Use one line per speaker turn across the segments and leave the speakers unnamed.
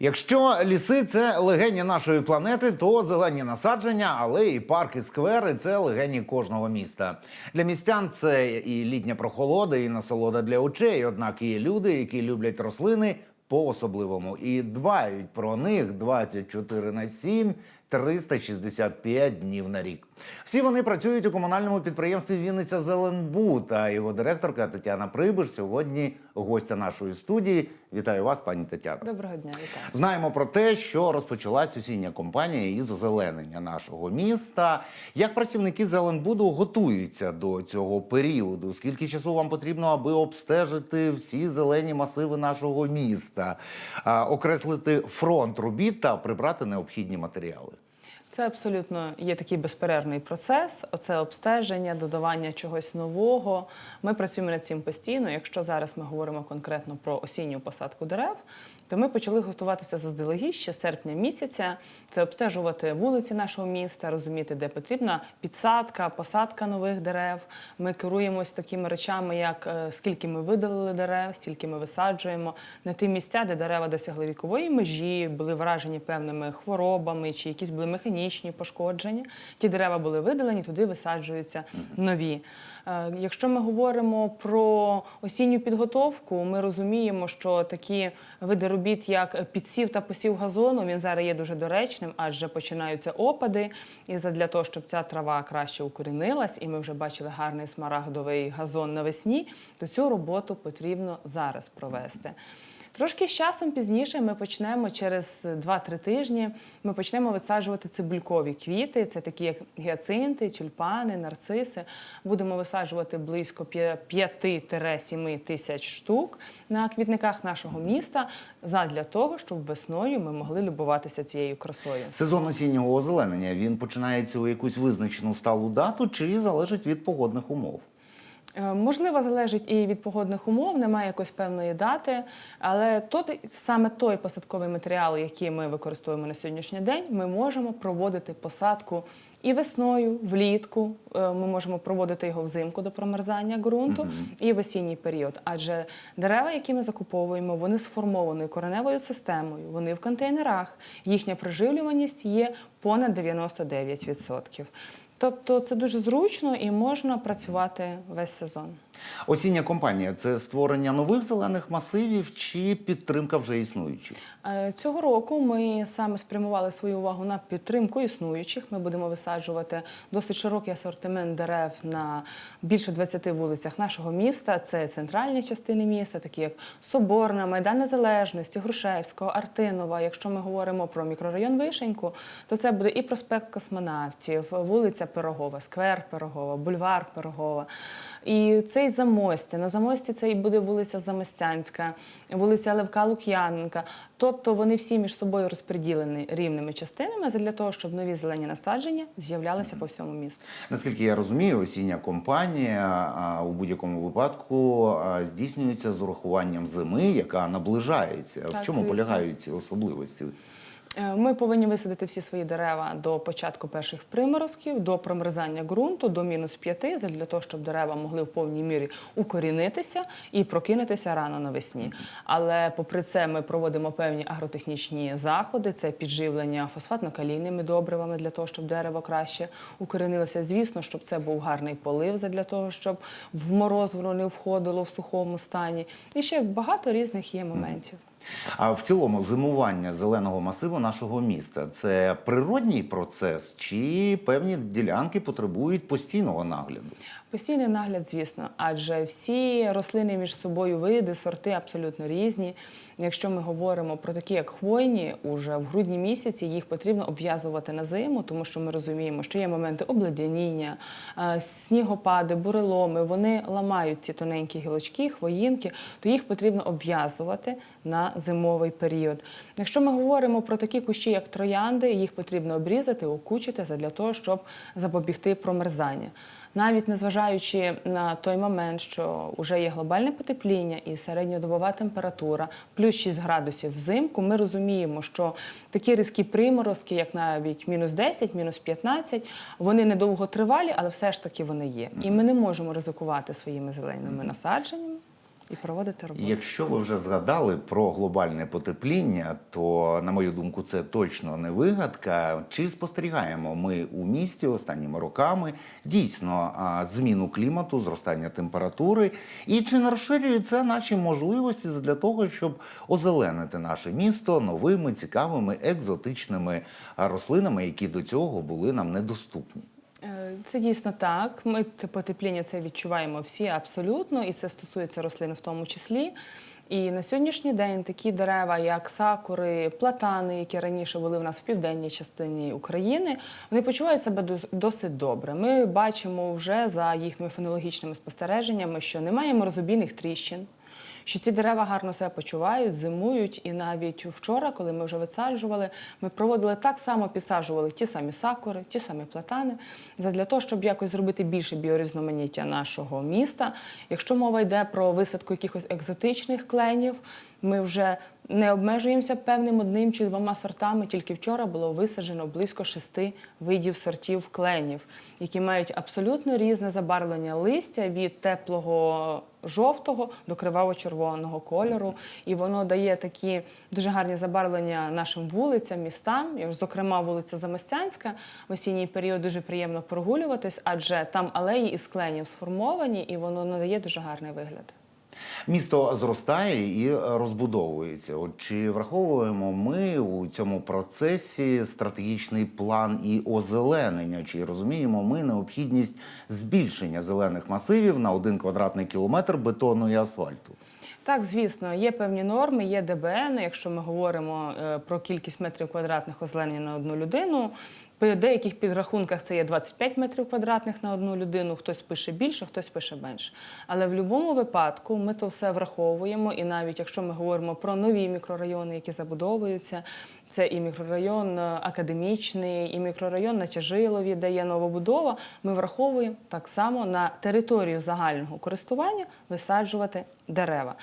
Якщо ліси це легені нашої планети, то зелені насадження, алеї, парки, сквери це легені кожного міста. Для містян це і літня прохолода, і насолода для очей. Однак є люди, які люблять рослини по-особливому і дбають про них 24 на 7, 365 днів на рік. Всі вони працюють у комунальному підприємстві Вінниця Зеленбуд. А його директорка Тетяна Прибиш сьогодні гостя нашої студії. Вітаю вас, пані Тетяно.
Доброго дня, вітаю.
Знаємо про те, що розпочалась осіння кампанія із озеленення нашого міста. Як працівники Зеленбуду готуються до цього періоду? Скільки часу вам потрібно, аби обстежити всі зелені масиви нашого міста, окреслити фронт робіт та прибрати необхідні матеріали?
Це абсолютно є такий безперервний процес. Оце обстеження, додавання чогось нового. Ми працюємо над цим постійно. Якщо зараз ми говоримо конкретно про осінню посадку дерев, то ми почали готуватися заздалегідь ще серпня місяця. Це обстежувати вулиці нашого міста, розуміти, де потрібна підсадка, посадка нових дерев. Ми керуємось такими речами, як е, скільки ми видалили дерев, стільки ми висаджуємо на ті місця, де дерева досягли вікової межі, були вражені певними хворобами чи якісь були механічні пошкодження. Ті дерева були видалені, туди висаджуються нові. Е, Якщо ми говоримо про осінню підготовку, ми розуміємо, що такі види робіт, як підсів та посів газону, він зараз є дуже доречним, адже починаються опади. І для того, щоб ця трава краще укорінилась, і ми вже бачили гарний смарагдовий газон навесні, то цю роботу потрібно зараз провести. Трошки з часом пізніше ми почнемо через 2-3 тижні. Ми почнемо висаджувати цибулькові квіти. Це такі як гіацинти, тюльпани, нарциси. Будемо висаджувати близько 5-7 тисяч штук на квітниках нашого міста задля того, щоб весною ми могли любуватися цією красою.
Сезон осіннього озеленення він починається у якусь визначену сталу дату чи залежить від погодних умов?
Е, Можливо, залежить і від погодних умов, немає якоїсь певної дати, але тут саме той посадковий матеріал, який ми використовуємо на сьогоднішній день, ми можемо проводити посадку і весною, влітку. Е, Ми можемо проводити його взимку до промерзання ґрунту і в осінній період. Адже дерева, які ми закуповуємо, вони сформовані кореневою системою, вони в контейнерах. Їхня приживлюваність є понад 99%. Тобто це дуже зручно і можна працювати весь сезон.
Осіння компанія це створення нових зелених масивів чи підтримка вже існуючих?
Е, Цього року ми саме спрямували свою увагу на підтримку існуючих. Ми будемо висаджувати досить широкий асортимент дерев на більше 20 вулицях нашого міста. Це центральні частини міста, такі як Соборна, Майдан Незалежності, Грушевського, Артинова. Якщо ми говоримо про мікрорайон Вишеньку, то це буде і проспект космонавтів, вулиця Пирогова, сквер Пирогова, бульвар Пирогова. І цей замостя. На замості це і буде вулиця Замостянська, вулиця Левка Лук'яненка. Тобто вони всі між собою розподілені рівними частинами для того, щоб нові зелені насадження з'являлися по всьому місту.
Наскільки я розумію, осіння компанія у будь-якому випадку здійснюється з урахуванням зими, яка наближається.
Так,
в чому
звісно.
полягають ці особливості?
Е, Ми повинні висадити всі свої дерева до початку перших приморозків, до промерзання ґрунту, до мінус 5, для того, щоб дерева могли в повній мірі укорінитися і прокинутися рано навесні. Але попри це ми проводимо певні агротехнічні заходи, це підживлення фосфатно-калійними добривами для того, щоб дерево краще укорінилося. Звісно, щоб це був гарний полив для того, щоб в мороз воно не входило в сухому стані. І ще багато різних є моментів.
А в цілому зимування зеленого масиву нашого міста це природній процес, чи певні ділянки потребують постійного нагляду?
Постійний нагляд, звісно, адже всі рослини між собою види, сорти абсолютно різні. Якщо ми говоримо про такі, як хвойні, уже в грудні місяці їх потрібно обв'язувати на зиму, тому що ми розуміємо, що є моменти обледяніння, е, снігопади, буреломи. Вони ламають ці тоненькі гілочки, хвоїнки, то їх потрібно обв'язувати на зимовий період. Якщо ми говоримо про такі кущі, як троянди, їх потрібно обрізати, окучити для того, щоб запобігти промерзання. Навіть незважаючи на той момент, що вже є глобальне потепління і середньодобова температура, плюс 6 градусів взимку, ми розуміємо, що такі різкі приморозки, як навіть мінус 10, мінус 15, вони недовго тривалі, але все ж таки вони є. І ми не можемо ризикувати своїми зеленими насадженнями. І проводити роботу.
Якщо ви вже згадали про глобальне потепління, то на мою думку, це точно не вигадка. Чи спостерігаємо ми у місті останніми роками дійсно зміну клімату, зростання температури, і чи не розширює це наші можливості для того, щоб озеленити наше місто новими цікавими екзотичними рослинами, які до цього були нам недоступні?
Це дійсно так. Ми те- потепління це відчуваємо всі абсолютно, і це стосується рослин в тому числі. І на сьогоднішній день такі дерева, як сакури, платани, які раніше були в нас в південній частині України, вони почувають себе дос- досить добре. Ми бачимо вже за їхніми фенологічними спостереженнями, що немає морозобійних тріщин. Що ці дерева гарно себе почувають, зимують, і навіть вчора, коли ми вже висаджували, ми проводили так само, підсаджували ті самі сакури, ті самі платани, для того, щоб якось зробити більше біорізноманіття нашого міста. Якщо мова йде про висадку якихось екзотичних кленів, ми вже не обмежуємося певним одним чи двома сортами. Тільки вчора було висаджено близько шести видів сортів кленів, які мають абсолютно різне забарвлення листя від теплого жовтого до криваво-червоного кольору. І воно дає такі дуже гарні забарвлення нашим вулицям, містам. Зокрема, вулиця Замостянська в осінній період дуже приємно прогулюватись, адже там алеї із кленів сформовані, і воно надає дуже гарний вигляд.
Місто зростає і розбудовується. От чи враховуємо ми у цьому процесі стратегічний план і озеленення? Чи розуміємо ми необхідність збільшення зелених масивів на один квадратний кілометр бетону і асфальту?
Так, звісно, є певні норми, є ДБН. Якщо ми говоримо е, про кількість метрів квадратних озеленення на одну людину. По деяких підрахунках це є 25 метрів квадратних на одну людину. Хтось пише більше, хтось пише менше. Але в будь-якому випадку ми то все враховуємо. І навіть якщо ми говоримо про нові мікрорайони, які забудовуються, це і мікрорайон е, академічний, і мікрорайон на Тяжилові, де є новобудова. Ми враховуємо так само на територію загального користування висаджувати дерева.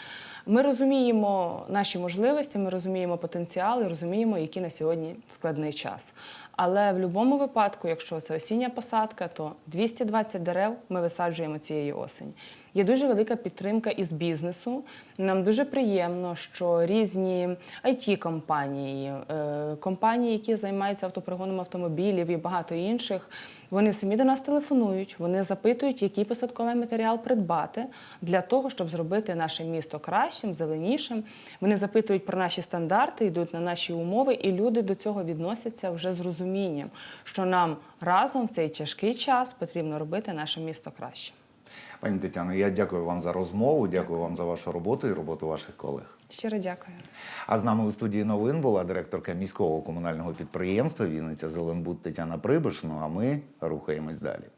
Ми розуміємо наші можливості, ми розуміємо потенціал і розуміємо, який на сьогодні складний час. Але в будь-якому випадку, якщо це осіння посадка, то 220 дерев ми висаджуємо цієї осені. Є дуже велика підтримка із бізнесу. Нам дуже приємно, що різні it компанії е, компанії, які займаються автопригоном автомобілів і багато інших, вони самі до нас телефонують, вони запитують, який посадковий матеріал придбати для того, щоб зробити наше місто кращим, зеленішим. Вони запитують про наші стандарти, йдуть на наші умови, і люди до цього відносяться вже з розумінням, що нам разом в цей тяжкий час потрібно робити наше місто кращим.
Пані Тетяно, я дякую вам за розмову, дякую вам за вашу роботу і роботу ваших колег.
Щиро дякую.
А з нами у студії новин була директорка міського комунального підприємства Вінниця Зеленбуд Тетяна Прибиш. А ми рухаємось далі.